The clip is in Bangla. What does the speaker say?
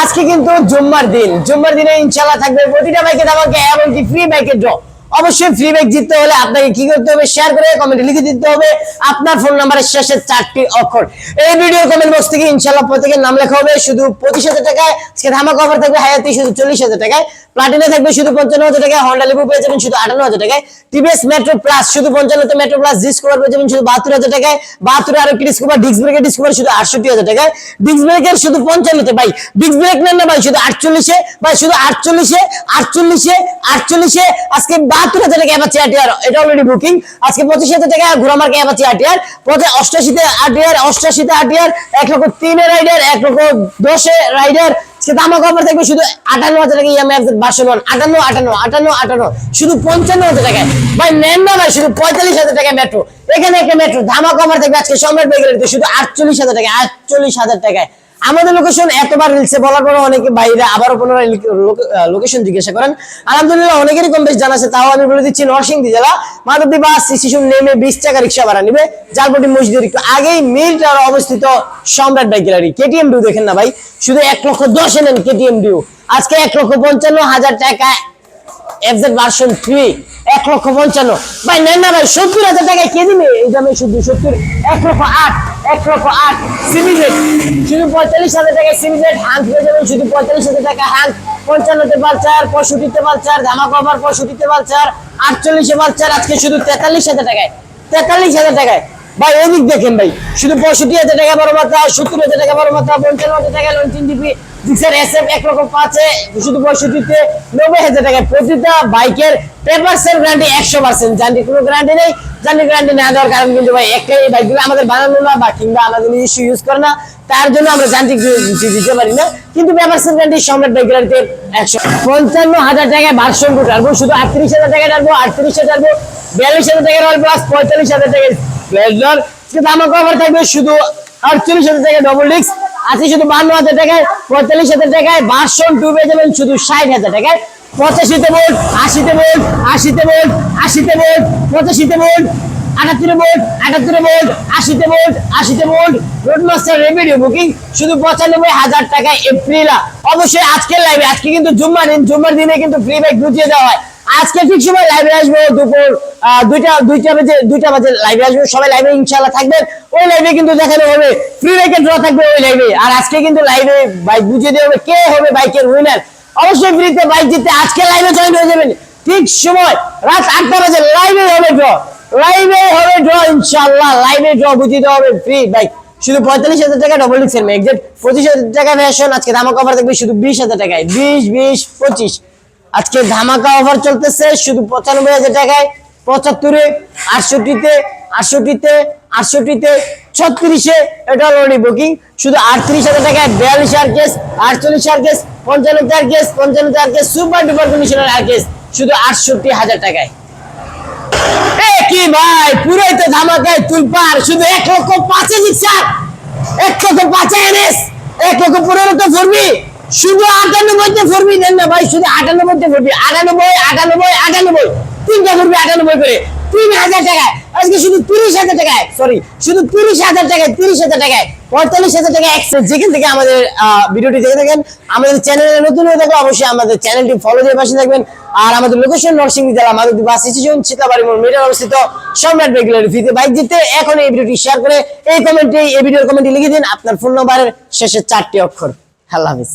আজকে কিন্তু জুম্মার দিন। জুম্মার দিনে ইনশাল্লাহ থাকবে প্রতিটা বাইকে তোমাকে এমনকি ফ্রি বাইকের ড্র অবশ্যই ফ্রি বাইক জিততে হলে আপনাকে কি করতে হবে? শেয়ার করে কমেন্টে লিখে দিতে হবে। আপনার ফোন নাম্বারের শেষে চারটি অক্ষর। এই ভিডিও কমেন্ট বক্স থেকে ইনশাল্লাহ প্রত্যেকের নাম লেখা হবে। শুধু পঁচিশ হাজার টাকায় আজকে ধামাকা অফার থাকবে হায়াতি, শুধু চল্লিশ হাজার টাকায়। প্লাটিনা থাকবে শুধু পঞ্চান্ন হাজার টাকায়। হন্ডা লিবু পেয়ে যাবেন শুধু আটান্ন হাজার টাকায়। টিভিএস মেট্রো প্লাস শুধু পঞ্চান্নতে মেট্রো প্লাস ডিসকভার পেয়ে যাবেন শুধু বাহাত্তর হাজার টাকায়। বাহাত্তরে আরও ডিসকভার ডিস্ক ব্রেকের ডিসকভার শুধু আটষট্টি হাজার টাকায়। ডিস্ক ব্রেকের শুধু পঞ্চান্নতে ভাই। ডিস্ক ব্রেক নেন না ভাই, শুধু আটচল্লিশে। ভাই, শুধু আটচল্লিশে আটচল্লিশে আটচল্লিশে। আজকে রাইডার শুধু আটান্ন হাজার টাকা আটান্ন আটান্ন আটান্ন আটান্ন। শুধু পঞ্চান্ন হাজার ভাই শুধু পঁয়তাল্লিশ হাজার টাকা মেট্রো এখানে একটা মেট্রো ধামা কভার আজকে সম্রাট শুধু আটচল্লিশ হাজার টাকা আটচল্লিশ হাজার টাকায়। আমাদের লোকেশন এতবার রিলসে বলার পর অনেকে বাইরে আবারও পুনরায় লোকেশন জিজ্ঞাসা করেন। আলহামদুলিল্লাহ, অনেকেরই কম বেশ জানা তাও আমি বলে দিচ্ছি নরসিংদী জেলা, মাধবদী বাস স্টেশন নেমে বিশ টাকা রিক্সা ভাড়া নিবে। জালপটি মসজিদের একটু আগেই মিল টাওয়ার অবস্থিত সম্রাট বাইক গ্যালারি। কেটিএম ডিউ দেখেন না ভাই, শুধু এক লক্ষ দশ নেন কেটিএম ডিউ আজকে এক লক্ষ পঞ্চান্ন হাজার টাকা এফজেড ভার্সন থ্রি এক লক্ষ পঞ্চান্ন। ভাই, নেন না ভাই, সত্তর হাজার টাকায় কে দিবে? এই দামে শুধু সত্তর, এক লক্ষ আট, এক লক্ষ আট সিমিজেট শুধু পঁয়তাল্লিশ হাজার টাকায় সিমিজেট হাঁক হয়ে যাবে শুধু পঁয়তাল্লিশ হাজার টাকা হাঁক পঞ্চান্নতে বালচার পঁয়ষট্টিতে বালচার ধামা কভার পঁয়ষট্টিতে বালচার আটচল্লিশে বালচার আজকে শুধু তেতাল্লিশ হাজার টাকায়। তেতাল্লিশ হাজার টাকায়। ভাই, এদিক দেখেন ভাই, শুধু পঁয়ষট্টি হাজার টাকা বড় মাত্রা সত্তর হাজার টাকা বড় মাত্রা পঞ্চান্ন হাজার টাকা লঞ্চিন ডিপি ডিক্সার এস এফ এক রকম পাঁচে শুধু পঁয়ষট্টিতে নব্বই হাজার টাকা প্রতিটা বাইকের পেপার সেল গ্যারান্টি একশো পার্সেন্ট জানি কোনো গ্যারান্টি নেই। জানি গ্যারান্টি না দেওয়ার কারণ কিন্তু ভাই, একটাই বাইকগুলো আমাদের বানানো না বা কিংবা আমাদের নিজস্ব ইউজ করে না, তার জন্য আমরা যান্ত্রিক দিতে পারি না। কিন্তু সেল গ্যারান্টি সম্রাট বাইক একশো। পঞ্চান্ন হাজার টাকায় ভার্সন টু টার্বো শুধু আটত্রিশ হাজার টাকা টার্বো আটত্রিশ হাজার টার্বো বিয়াল্লিশ হাজার টাকা রয়্যাল প্লাস পঁয়তাল্লিশ হাজার টাকা দামা কভার থাকবে শুধু আটচল্লিশ হাজার টাকা ডবল ডিস্ক আছে শুধু বান্ন হাজার টাকায়, পঁয়তাল্লিশ হাজার টাকায় ভার্সন টু পেয়ে যাবেন শুধু ষাট হাজার টাকায়। পঁচাশিতে ভোল্ট আশিতে ভোল্ট আশিতে ভোল্ট আশিতে ভোল্ট পঁচাশিতে ভোল্ট আটাত্তরে ভোল্ট আটাত্তরে ভোল্ট আশিতে volt আশিতে volt road master revenue booking শুধু পঁচানব্বই হাজার টাকায় এপ্রিলা অবশ্যই আজকের লাইভে আজকে কিন্তু জুম্মার দিন, জুম্মার দিনে কিন্তু ফ্রি বাইক বুঝিয়ে দেওয়া হয়। আজকে ঠিক সময় লাইভে আসব, দুপুর দুইটা দুইটা বাজে দুইটা বাজে লাইভে আসব। সবাই লাইভে ইনশাল্লাহ থাকবেন। ওই লাইভে কিন্তু দেখানো হবে। ফ্রি বাইকের ড্র থাকবে ওই লাইভে আর আজকে কিন্তু লাইভে বাইক বুঝিয়ে দেওয়া হবে কে হবে বাইকের উইনার অবশ্যই ফ্রিতে বাইক জিততে আজকে লাইভে জয়েন হয়ে যাবেন। ঠিক সময় রাত আটটা বাজে লাইভে হবে ড্র লাইভে হবে ড্র ইনশাল্লাহ লাইভে ড্র বুঝিয়ে দেওয়া হবে ফ্রি বাইক শুধু পঁয়তাল্লিশ হাজার টাকা ডবল ডিক্সের মেঘজেট পঁচিশ হাজার টাকা ফ্যাশন আজকে দামা কভার থাকবে শুধু বিশ হাজার টাকায়। বিশ বিশ, পঁচিশ। আজকে ধামাকা অফার চলতেছে, শুধু পঁচানব্বই হাজার টাকায়, পঁচাত্তরে, আটষট্টিতে আটষট্টিতে আটষট্টিতে, ছত্রিশে, এটা অলরেডি বুকিং শুধু আটত্রিশ হাজার টাকায় বিয়াল্লিশ আর কেস আটচল্লিশ আর কেস পঞ্চান্ন চার কেস পঞ্চান্ন চার কেস সুপার ডুপার কন্ডিশনার আর কেস শুধু আটষট্টি হাজার টাকায়। কি ভাই, পুরোই তো ধামাকায় তুলপার শুধু এক লক্ষ পাঁচে জিতছার এক লক্ষ পাঁচে এনেস এক লক্ষ পনেরো তো ফরবি শুধু আটানব্বইতে ফরবি দেন না ভাই, শুধু আটানব্বইতে ফরবি আটানব্বই আটানব্বই আটানব্বই। তিনটা ফরবি আটানব্বই করে। তিন হাজার টাকায়। আজকে শুধু তিরিশ হাজার টাকায় সরি শুধু তিরিশ হাজার টাকায়, তিরিশ হাজার টাকায়, পঁয়তাল্লিশ হাজার টাকা এক্সেস যেখান থেকে আমাদের ভিডিওটি দেখে থাকেন, আমাদের চ্যানেলে নতুন হয়ে থাকলে অবশ্যই আমাদের চ্যানেলটি ফলো দিয়ে পাশে থাকবেন। আর আমাদের লোকেশন নরসিংদী জেলা মাধবদী বাস স্টেশন সীতাবাড়ি মোড় মিটার অবস্থিত সম্রাট রেগুলার ফিতে। বাইক জিতে এখন এই ভিডিওটি শেয়ার করে এই কমেন্টে এই ভিডিওর কমেন্টে লিখে দিন। আপনার ফোন নম্বরের শেষের চারটি অক্ষর। আল্লাহ হাফিজ।